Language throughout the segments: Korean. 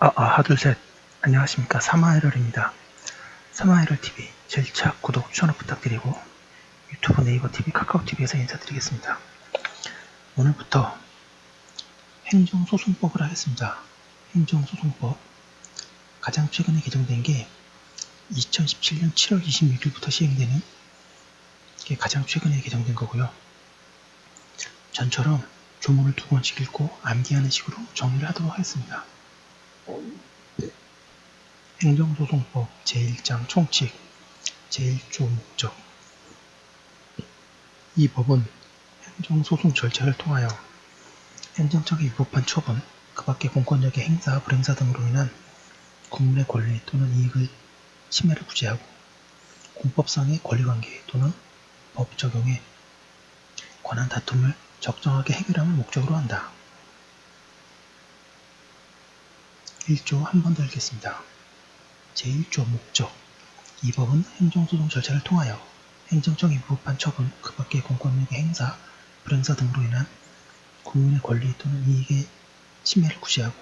아, 아, 하둘 셋. 안녕하십니까. 사마에럴입니다. 사마에럴 TV 7차 구독, 추천 부탁드리고 유튜브 네이버 TV, 카카오 TV에서 인사드리겠습니다. 오늘부터 행정소송법을 하겠습니다. 행정소송법. 가장 최근에 개정된 게 2017년 7월 26일부터 시행되는 게 가장 최근에 개정된 거고요. 전처럼 조문을 두 번씩 읽고 암기하는 식으로 정리를 하도록 하겠습니다. 행정소송법 제1장 총칙 제1조 목적 이 법은 행정소송 절차를 통하여 행정적인 위법한 처분, 그 밖의 공권력의 행사, 불행사 등으로 인한 국민의 권리 또는 이익을 침해를 구제하고 공법상의 권리관계 또는 법 적용에 관한 다툼을 적정하게 해결함을 목적으로 한다. 1조 한 번 더 읽겠습니다. 제1조 목적 이 법은 행정소송 절차를 통하여 행정적인 위법한 처분, 그 밖의 공권력의 행사, 불행사 등으로 인한 국민의 권리 또는 이익의 침해를 구제하고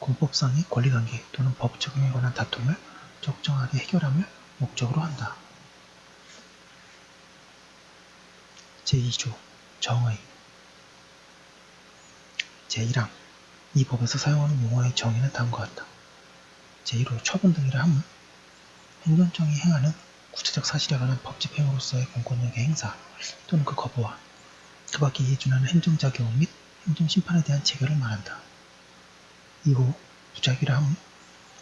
공법상의 권리관계 또는 법 적용에 관한 다툼을 적정하게 해결함을 목적으로 한다. 제2조 정의 제1항 이 법에서 사용하는 용어의 정의는 다음과 같다. 제1호 처분 등이라 함은 행정청이 행하는 구체적 사실에 관한 법 집행으로서의 공권력의 행사 또는 그 거부와 그 밖에 이에 준하는 행정작용 및 행정심판에 대한 체결을 말한다. 2호 부작위라 함은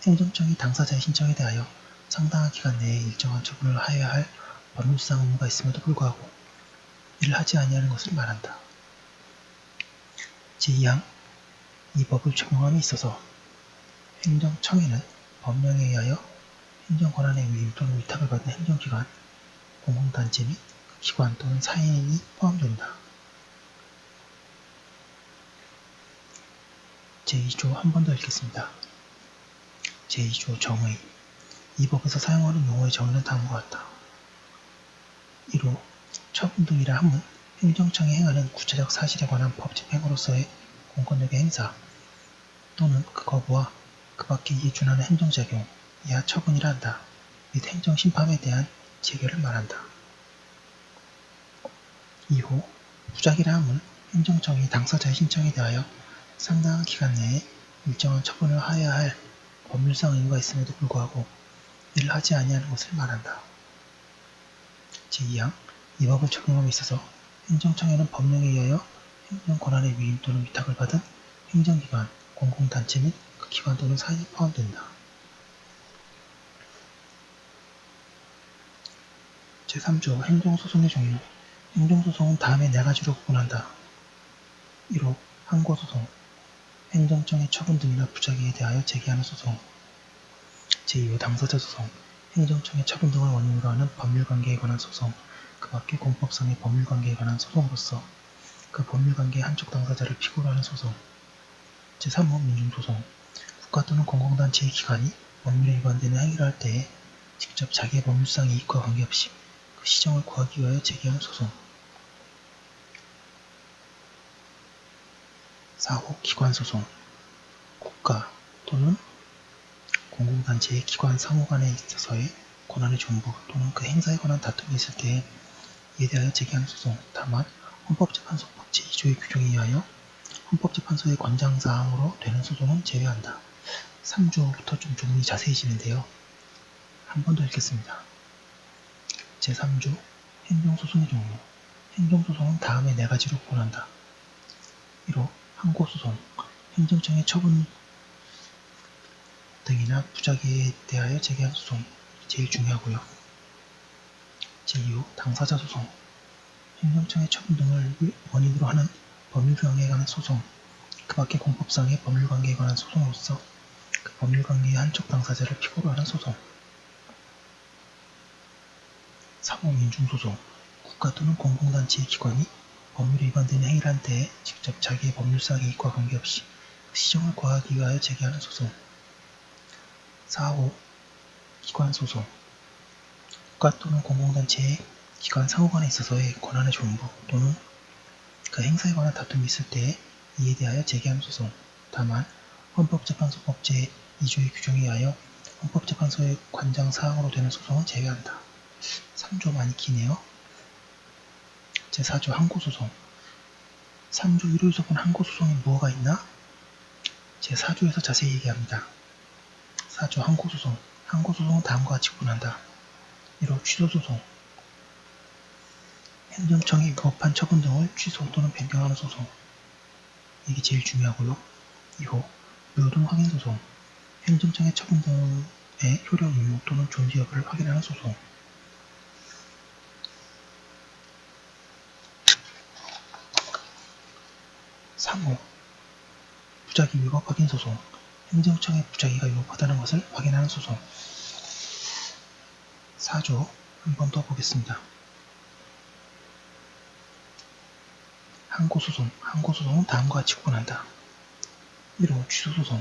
행정청이 당사자의 신청에 대하여 상당한 기간 내에 일정한 처분을 하여야 할 법률상 의무가 있음에도 불구하고 이를 하지 아니하는 것을 말한다. 제2항 이 법을 적용함에 있어서 행정청에는 법령에 의하여 행정권한의 위임 또는 위탁을 받은 행정기관, 공공단체 및 기관 또는 사인이 포함된다. 제2조 한 번 더 읽겠습니다. 제2조 정의 이 법에서 사용하는 용어의 정의는 다음과 같다. 1호 처분 등이라 함은 행정청이 행하는 구체적 사실에 관한 법 집행으로서의 공권력의 행사 또는 그 거부와 그 밖에 이에 준하는 행정작용, 이하 처분이라 한다. 및 행정심판에 대한 재결을 말한다. 2호 부작이라 함은 행정청이 당사자의 신청에 대하여 상당한 기간 내에 일정한 처분을 하여야 할 법률상 의무가 있음에도 불구하고 이를 하지 아니하는 것을 말한다. 제2항 이 법을 적용함에 있어서 행정청에는 법령에 의하여 행정 권한의 위임 또는 위탁을 받은 행정기관, 공공단체 및그 기관 또는 사인이 포함된다. 제3조 행정소송의 종류 행정소송은 다음에 네 가지로 구분한다. 1호 항고소송 행정청의 처분 등이나 부작위에 대하여 제기하는 소송 제2호 당사자 소송 행정청의 처분 등을 원인으로 하는 법률관계에 관한 소송 그 밖의 공법상의 법률관계에 관한 소송으로서 그 법률관계의 한쪽 당사자를 피고로 하는 소송 제3호 민중소송 국가 또는 공공단체의 기관이 법률에 위반되는 행위를 할 때에 직접 자기의 법률상 이익과 관계없이 그 시정을 구하기 위하여 제기하는 소송. 4호 기관소송 국가 또는 공공단체의 기관 상호 간에 있어서의 권한의 전부 또는 그 행사에 관한 다툼이 있을 때에 이에 대하여 제기하는 소송. 다만 헌법재판소법 제2조의 규정에 의하여 헌법재판소의 권장사항으로 되는 소송은 제외한다. 3조부터 좀 조문이 자세해지는데요. 한 번 더 읽겠습니다. 제3조 행정소송의 종류 행정소송은 다음에 네 가지로 구분한다. 1호 항고소송 행정청의 처분 등이나 부작위에 대하여 제기한 소송 제일 중요하고요. 제2호 당사자 소송 행정청의 처분 등을 원인으로 하는 법률관계에 관한 소송 그 밖의 공법상의 법률관계에 관한 소송으로서 그 법률관계의 한쪽 당사자를 피고로 하는 소송 3호 민중소송 국가 또는 공공단체의 기관이 법률에 위반되는 행위를 한 때에 직접 자기의 법률상 이익과 관계없이 그 시정을 구하기 위하여 제기하는 소송 4호 기관소송 국가 또는 공공단체의 기관 상호간에 있어서의 권한의 존부 또는 그 행사에 관한 다툼이 있을 때에 이에 대하여 제기하는 소송 다만 헌법재판소법 제2조의 규정에 의하여 헌법재판소의 관장 사항으로 되는 소송은 제외한다. 3조 많이 기네요. 제4조 항고소송 3조 1호에서 본 항고소송에 뭐가 있나? 제4조에서 자세히 얘기합니다. 4조 항고소송 항고소송은 다음과 같이 구분한다. 1호 취소소송 행정청이 위법한 처분 등을 취소 또는 변경하는 소송 이게 제일 중요하고요. 2호 무효동 확인 소송 행정청의 처분 등의 효력 유무 또는 존재 여부를 확인하는 소송 3호 부작위 위법 확인 소송 행정청의 부작위가 위법하다는 것을 확인하는 소송 4조 한 번 더 보겠습니다. 항고소송, 항고소송은 다음과 같이 구분한다. 1호 취소소송,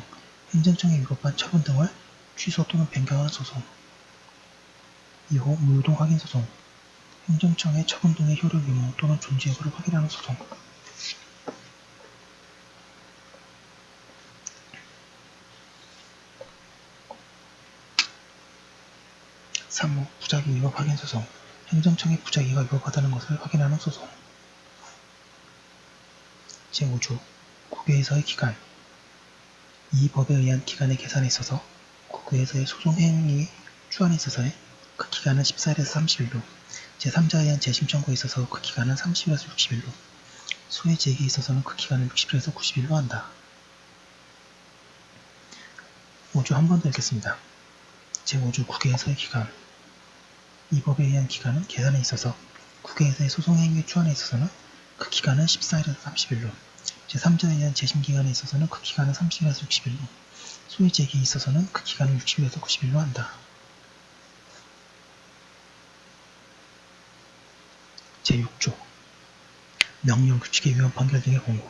행정청의 위법한 처분 등을 취소 또는 변경하는 소송. 2호 무효동 확인 소송, 행정청의 처분 등의 효력 유무 또는 존재 여부를 확인하는 소송. 3호 부작위 위법 확인 소송 행정청의 부작위가 위법하다는 것을 확인하는 소송 제5조 국외에서의 기간 이 법에 의한 기간의 계산에 있어서 국외에서의 소송 행위 추안에 있어서의 그 기간은 14일에서 30일로 제3자에 의한 재심 청구에 있어서 그 기간은 30일에서 60일로 소외 제기에 있어서는 그 기간을 60일에서 90일로 한다. 5조 한 번 더 읽겠습니다. 제5조 국외에서의 기간 이 법에 의한 기간은 계산에 있어서 국외에서의 소송 행위 추안에 있어서는 그 기간은 14일에서 30일로 제3자에 의한 재심 기간에 있어서는 그 기간은 30일에서 60일로 소위 제기에 있어서는 그 기간을 60일에서 90일로 한다. 제6조 명령 규칙에 위헌 판결 등의 공고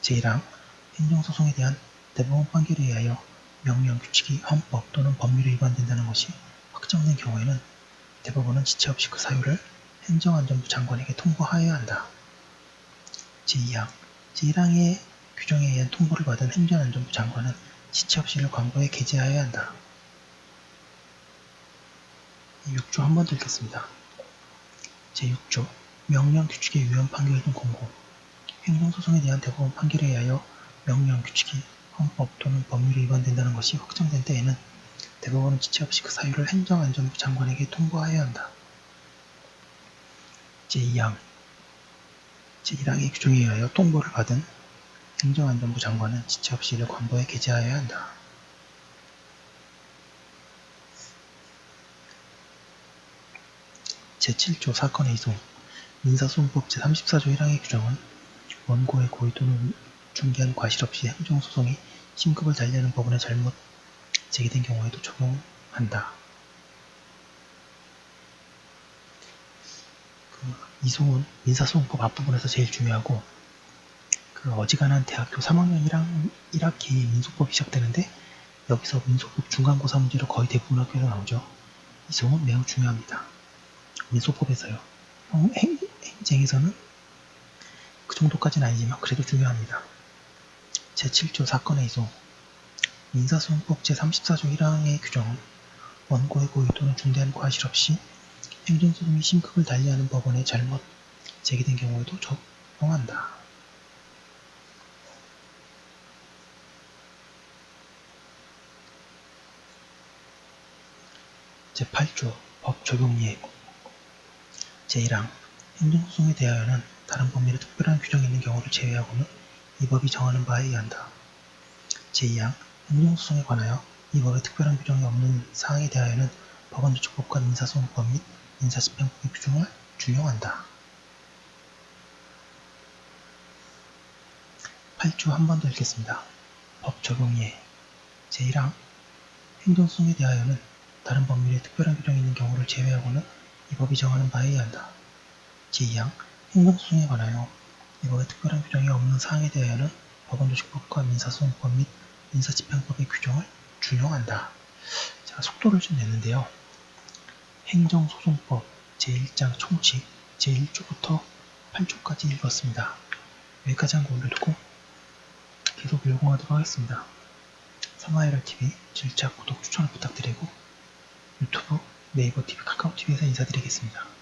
제1항 행정소송에 대한 대법원 판결에 의하여 명령 규칙이 헌법 또는 법률에 위반된다는 것이 확정된 경우에는 대법원은 지체 없이 그 사유를 행정안전부 장관에게 통보하여야 한다. 제2항 제1항의 규정에 의한 통보를 받은 행정안전부 장관은 지체 없이 이를 광고에 게재하여야 한다. 6조 한번더 읽겠습니다. 제6조 명령 규칙에 위헌 판결 등 공고 행정소송에 대한 대법원 판결에 의하여 명령 규칙이 헌법 또는 법률에 위반된다는 것이 확정된 때에는 대법원은 지체 없이 그 사유를 행정안전부 장관에게 통보하여야 한다. 제2항 제1항의 규정에 의하여 통보를 받은 행정안전부 장관은 지체 없이 이를 관보에 게재하여야 한다. 제7조 사건의 이송 민사소송법 제34조 1항의 규정은 원고의 고의 또는 중개한 과실 없이 행정소송이 심급을 달리하는 법원의 잘못 제기된 경우에도 적용한다. 이송은 민사소송법 앞부분에서 제일 중요하고 그 어지간한 대학교 3학년 1학, 1학기 민소법이 시작되는데 여기서 민소법 중간고사 문제로 거의 대부분 학교에서 나오죠. 이송은 매우 중요합니다. 민소법에서요. 어, 행, 행정에서는 그 정도까지는 아니지만 그래도 중요합니다. 제7조 사건의 이송 민사소송법 제34조 1항의 규정은 원고의 고의 또는 중대한 과실 없이 행정소송이 심급을 달리하는 법원의 잘못 제기된 경우에도 적용한다. 제8조 법 적용 예고 제1항 행정소송에 대하여는 다른 법률에 특별한 규정이 있는 경우를 제외하고는 이 법이 정하는 바에 의한다. 제2항 행정소송에 관하여 이 법에 특별한 규정이 없는 사항에 대하여는 법원조처법과 민사소송법 및 민사집행법의 규정을 준용한다. 8조 한 번 더 읽겠습니다. 법 적용예 제1항 행정소송에 대하여는 다른 법률에 특별한 규정이 있는 경우를 제외하고는 이 법이 정하는 바에 의한다. 제2항 행정소송에 관하여 이 법에 특별한 규정이 없는 사항에 대하여는 법원조직법과 민사소송법 및 민사집행법의 규정을 준용한다. 제가 속도를 좀 냈는데요. 행정소송법 제1장 총칙 제1조부터 8조까지 읽었습니다. 여기까지 한거 올려두고 계속 열공하도록 하겠습니다. 서마이럴 TV 질차 구독 추천을 부탁드리고 유튜브 네이버 TV 카카오 TV에서 인사드리겠습니다.